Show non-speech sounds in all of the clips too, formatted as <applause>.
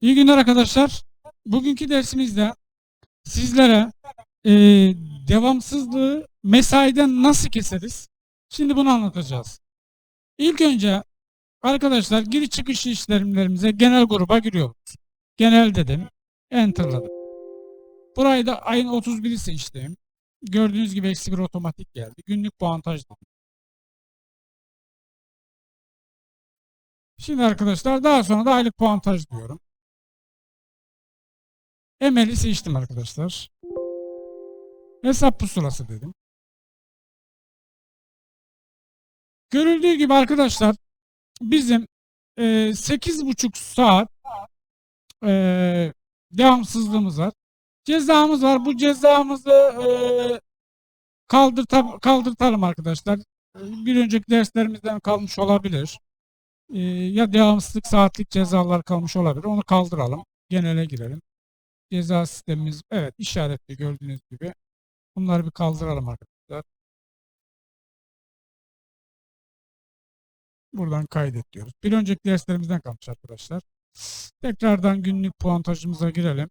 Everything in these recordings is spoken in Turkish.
İyi günler arkadaşlar. Bugünkü dersimizde sizlere e, devamsızlığı mesaiden nasıl keseriz? Şimdi bunu anlatacağız. İlk önce arkadaşlar giriş çıkış işlemlerimize genel gruba giriyoruz. Genel dedim. Enter'ladım. Burayı da ayın 31'i seçtim. Gördüğünüz gibi eksi bir otomatik geldi. Günlük puantaj dedim. Şimdi arkadaşlar daha sonra da aylık puantaj diyorum. Emel'i seçtim arkadaşlar. Hesap pusulası dedim. Görüldüğü gibi arkadaşlar bizim e, 8,5 saat e, devamsızlığımız var. Cezamız var. Bu cezamızı e, kaldırta, kaldırtalım arkadaşlar. Bir önceki derslerimizden kalmış olabilir. E, ya devamsızlık saatlik cezalar kalmış olabilir. Onu kaldıralım. Genele girelim. Ceza sistemimiz evet işaretli gördüğünüz gibi. Bunları bir kaldıralım arkadaşlar. Buradan kaydet diyoruz. Bir önceki derslerimizden kalmış arkadaşlar. Tekrardan günlük puantajımıza girelim.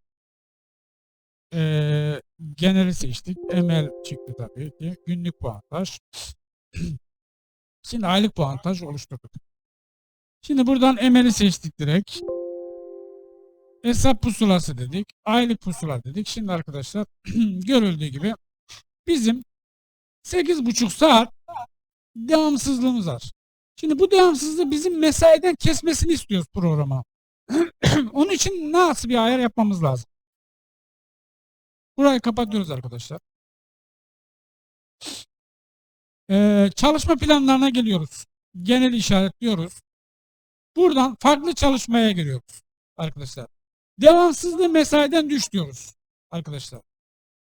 Ee, geneli seçtik. Emel çıktı tabii ki. Günlük puantaj. <clears throat> Şimdi aylık puantaj oluşturduk. Şimdi buradan Emel'i seçtik direkt. Hesap pusulası dedik. Aylık pusula dedik. Şimdi arkadaşlar <clears throat> görüldüğü gibi bizim 8,5 saat devamsızlığımız var. Şimdi bu devamsızlığı bizim mesaiden kesmesini istiyoruz programa. <clears throat> Onun için nasıl bir ayar yapmamız lazım? Burayı kapatıyoruz arkadaşlar. Ee, çalışma planlarına geliyoruz. Genel işaretliyoruz. Buradan farklı çalışmaya giriyoruz arkadaşlar. Devamsızlığı mesaiden düş diyoruz arkadaşlar.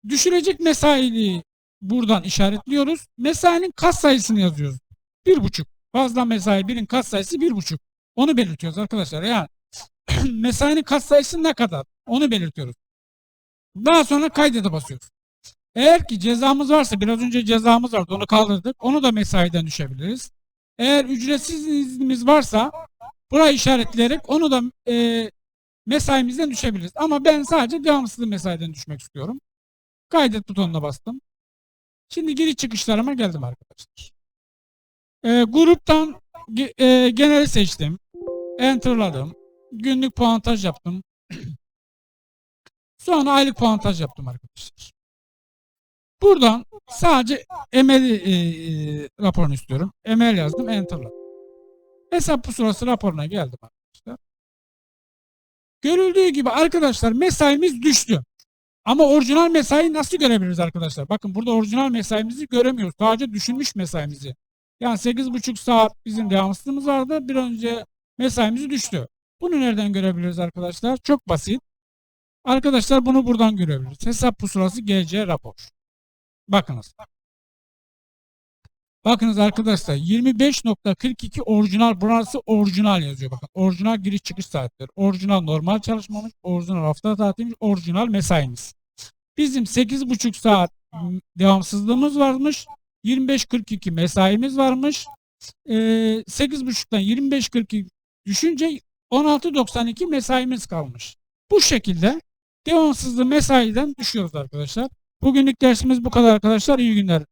Düşürecek mesailiği buradan işaretliyoruz. Mesainin kat sayısını yazıyoruz. Bir buçuk. Fazla mesai birin kat sayısı bir buçuk. Onu belirtiyoruz arkadaşlar. Yani <clears throat> mesainin kat sayısı ne kadar? Onu belirtiyoruz. Daha sonra kaydete basıyoruz. Eğer ki cezamız varsa biraz önce cezamız vardı onu kaldırdık. Onu da mesaiden düşebiliriz. Eğer ücretsiz iznimiz varsa burayı işaretleyerek onu da e, mesaimizden düşebiliriz. Ama ben sadece devamsızlığı mesaiden düşmek istiyorum. Kaydet butonuna bastım. Şimdi giriş çıkışlarıma geldim arkadaşlar. E, gruptan e, geneli seçtim. Enter'ladım. Günlük puantaj yaptım. <clears throat> Sonra aylık puantaj yaptım arkadaşlar. Buradan sadece emel e, e, raporunu istiyorum. Emel yazdım. Enter'ladım. Hesap pusulası raporuna geldim arkadaşlar. Görüldüğü gibi arkadaşlar mesaimiz düştü. Ama orijinal mesai nasıl görebiliriz arkadaşlar? Bakın burada orijinal mesaimizi göremiyoruz. Sadece düşünmüş mesaimizi. Yani 8,5 saat bizim devamsızlığımız vardı. Bir önce mesaimiz düştü. Bunu nereden görebiliriz arkadaşlar? Çok basit. Arkadaşlar bunu buradan görebiliriz. Hesap pusulası GC rapor. Bakınız. Bakınız arkadaşlar 25.42 orijinal burası orijinal yazıyor bakın. Orijinal giriş çıkış saatleri. Orijinal normal çalışmamış. Orijinal hafta tatilmiş. Orijinal mesaimiz. Bizim 8,5 saat devamsızlığımız varmış. 25.42 mesaimiz varmış. Ee, 8.5'tan 25.42 düşünce 16.92 mesaimiz kalmış. Bu şekilde devamsızlığı mesaiden düşüyoruz arkadaşlar. Bugünlük dersimiz bu kadar arkadaşlar. İyi günler.